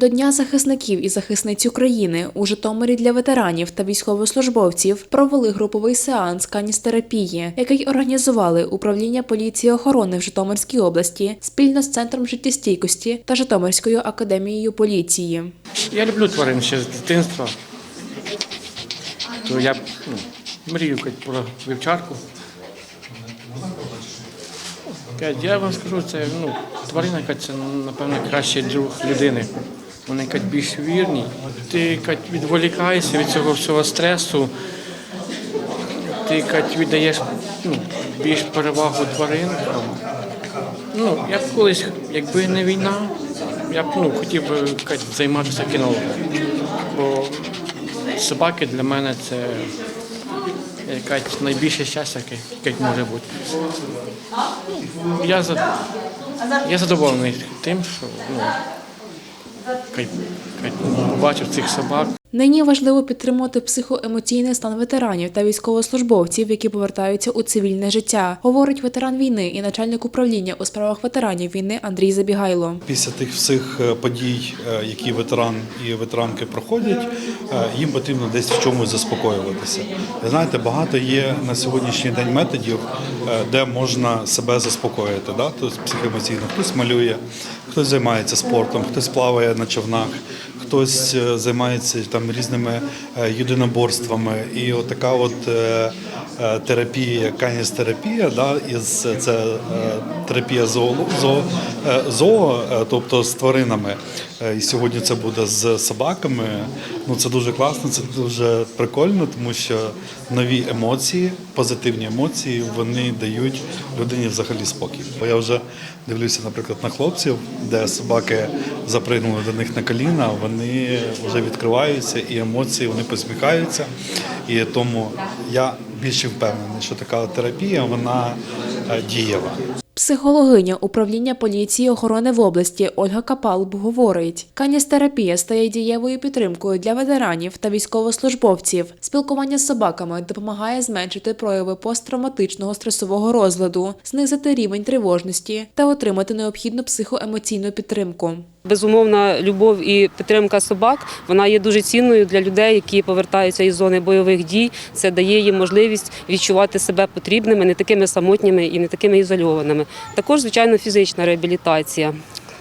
До Дня захисників і захисниць України у Житомирі для ветеранів та військовослужбовців провели груповий сеанс каністерапії, який організували управління поліції охорони в Житомирській області спільно з центром життєстійкості та Житомирською академією поліції. Я люблю тварин ще з дитинства. То я ну, мрію про вівчарку. Я вам скажу, це ну, тварина, яка це напевно кращий друг людини. Вони якась більш вірні. Ти якась відволікаєшся від цього всього стресу. Ти якась віддаєш ну, більш перевагу тваринкам. Ну, я б колись, якби не війна, я б ну, хотів би якось, займатися кіно. Бо собаки для мене це якась найбільше щастя, яке, може бути. Я, я задоволений тим, що ну, бачив цих собак. Нині важливо підтримувати психоемоційний стан ветеранів та військовослужбовців, які повертаються у цивільне життя, говорить ветеран війни і начальник управління у справах ветеранів війни Андрій Забігайло. Після тих всіх е, подій, е, які ветеран і ветеранки проходять, е, їм потрібно десь в чомусь заспокоюватися. Ви знаєте, багато є на сьогоднішній день методів, де можна себе заспокоїти. Да? Тобто психоемоційно хтось малює, хтось займається спортом, хтось плаває на човнах, хтось займається там різними е, єдиноборствами. І отака от е, е, терапія, каністерапія, да, із це терапія зоо, зоо, зоо, тобто з тваринами. І сьогодні це буде з собаками. Ну це дуже класно, це дуже прикольно, тому що нові емоції, позитивні емоції, вони дають людині взагалі спокій. Бо я вже дивлюся, наприклад, на хлопців, де собаки запригнули до них на коліна, вони вже відкриваються і емоції вони посміхаються. І тому я більше впевнений, що така терапія вона е, дієва. Психологиня управління поліції охорони в області Ольга Капалб говорить: каністерапія стає дієвою підтримкою для ветеранів та військовослужбовців. Спілкування з собаками допомагає зменшити прояви посттравматичного стресового розладу, знизити рівень тривожності та отримати необхідну психоемоційну підтримку. Безумовна любов і підтримка собак вона є дуже цінною для людей, які повертаються із зони бойових дій. Це дає їм можливість відчувати себе потрібними, не такими самотніми і не такими ізольованими. Також, звичайно, фізична реабілітація.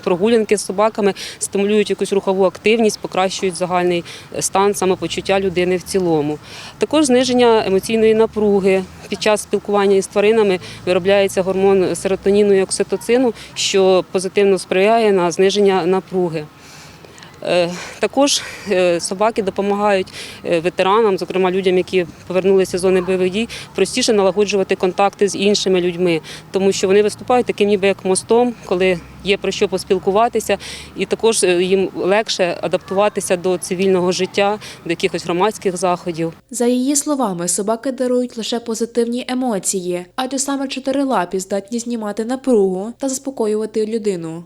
Прогулянки з собаками стимулюють якусь рухову активність, покращують загальний стан самопочуття людини в цілому. Також зниження емоційної напруги. Під час спілкування із тваринами виробляється гормон серотоніну і окситоцину, що позитивно сприяє на зниження напруги. Е, Також е, собаки допомагають е, ветеранам, зокрема людям, які повернулися з зони бойових дій, простіше налагоджувати контакти з іншими людьми, тому що вони виступають таким ніби як мостом, коли є про що поспілкуватися, і також їм легше адаптуватися до цивільного життя, до якихось громадських заходів. За її словами, собаки дарують лише позитивні емоції, адже саме чотирилапі здатні знімати напругу та заспокоювати людину.